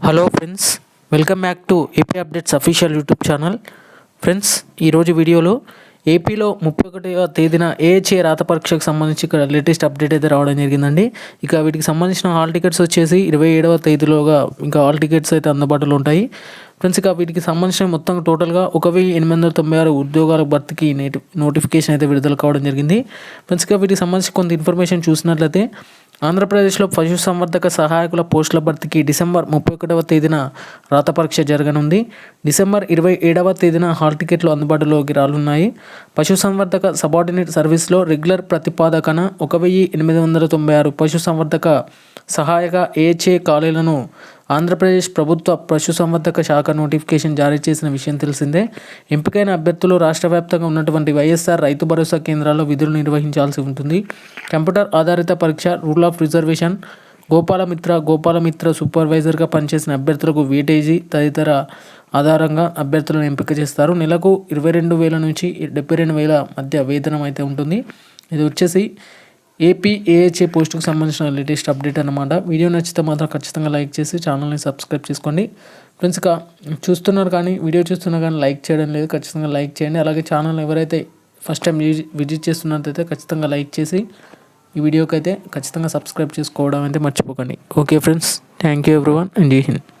Hello friends welcome back to AP updates official YouTube channel friends ఈరోజు వీడియోలో ఏపీలో ముప్పై ఒకటవ తేదీన ఏహెచ్ఏ రాత పరీక్షకు సంబంధించి ఇక్కడ లేటెస్ట్ అప్డేట్ అయితే రావడం జరిగిందండి. ఇక వీటికి సంబంధించిన హాల్ టికెట్స్ వచ్చేసి ఇరవై ఏడవ తేదీలోగా ఇంకా హాల్ టికెట్స్ అయితే అందుబాటులో ఉంటాయి. ఫ్రెండ్స్ ఇక వీటికి సంబంధించిన మొత్తం టోటల్గా ఒక వెయ్యి ఎనిమిది వందల తొంభై ఆరు ఉద్యోగాల భర్తీకి నేటి నోటిఫికేషన్ అయితే విడుదల కావడం జరిగింది. ఫ్రెండ్స్ ఇక వీటికి సంబంధించి కొంత ఇన్ఫర్మేషన్ చూసినట్లయితే ఆంధ్రప్రదేశ్లో పశుసంవర్ధక సహాయకుల పోస్టుల భర్తీకి డిసెంబర్ ముప్పై ఒకటవ తేదీన రాత పరీక్ష జరగనుంది. డిసెంబర్ ఇరవై ఏడవ తేదీన హాల్ టికెట్లు అందుబాటులోకి రానున్నాయి. పశుసంవర్ధక సబార్డినేట్ సర్వీస్లో రెగ్యులర్ ప్రతిపాదకన ఒక వెయ్యి ఎనిమిది వందల తొంభై ఆరు పశుసంవర్ధక సహాయక ఏహెచ్ఏ ఖాళీలను ఆంధ్రప్రదేశ్ ప్రభుత్వ పశుసంవర్ధక శాఖ నోటిఫికేషన్ జారీ చేసిన విషయం తెలిసిందే. ఎంపికైన అభ్యర్థులు రాష్ట్ర వ్యాప్తంగా ఉన్నటువంటి వైఎస్ఆర్ రైతు భరోసా కేంద్రాల్లో విధులు నిర్వహించాల్సి ఉంటుంది. కంప్యూటర్ ఆధారిత పరీక్ష rule of reservation Gopalamitra Gopalamitra సూపర్వైజర్గా పనిచేసిన అభ్యర్థులకు వీటేజీ తదితర ఆధారంగా అభ్యర్థులను ఎంపిక చేస్తారు. నెలకు ఇరవై రెండు వేల నుంచి డెబ్బై రెండు వేల మధ్య వేతనం అయితే ఉంటుంది. ఇది వచ్చేసి ఏపీఏహెచ్ఏ పోస్టుకు సంబంధించిన లేటెస్ట్ అప్డేట్ అనమాట వీడియో నచ్చితే మాత్రం ఖచ్చితంగా లైక్ చేసి ఛానల్ని సబ్స్క్రైబ్ చేసుకోండి. ఫ్రెండ్స్ ఇక చూస్తున్నారు కానీ వీడియో చూస్తున్నారు కానీ లైక్ చేయడం లేదు. ఖచ్చితంగా లైక్ చేయండి. అలాగే ఛానల్ ఎవరైతే ఫస్ట్ టైం విజిట్ చేస్తున్నట్టయితే ఖచ్చితంగా లైక్ చేసి ఈ వీడియోకి అయితే ఖచ్చితంగా సబ్స్క్రైబ్ చేసుకోవడం అయితే మర్చిపోకండి. Okay friends thank you everyone and Jai Hind.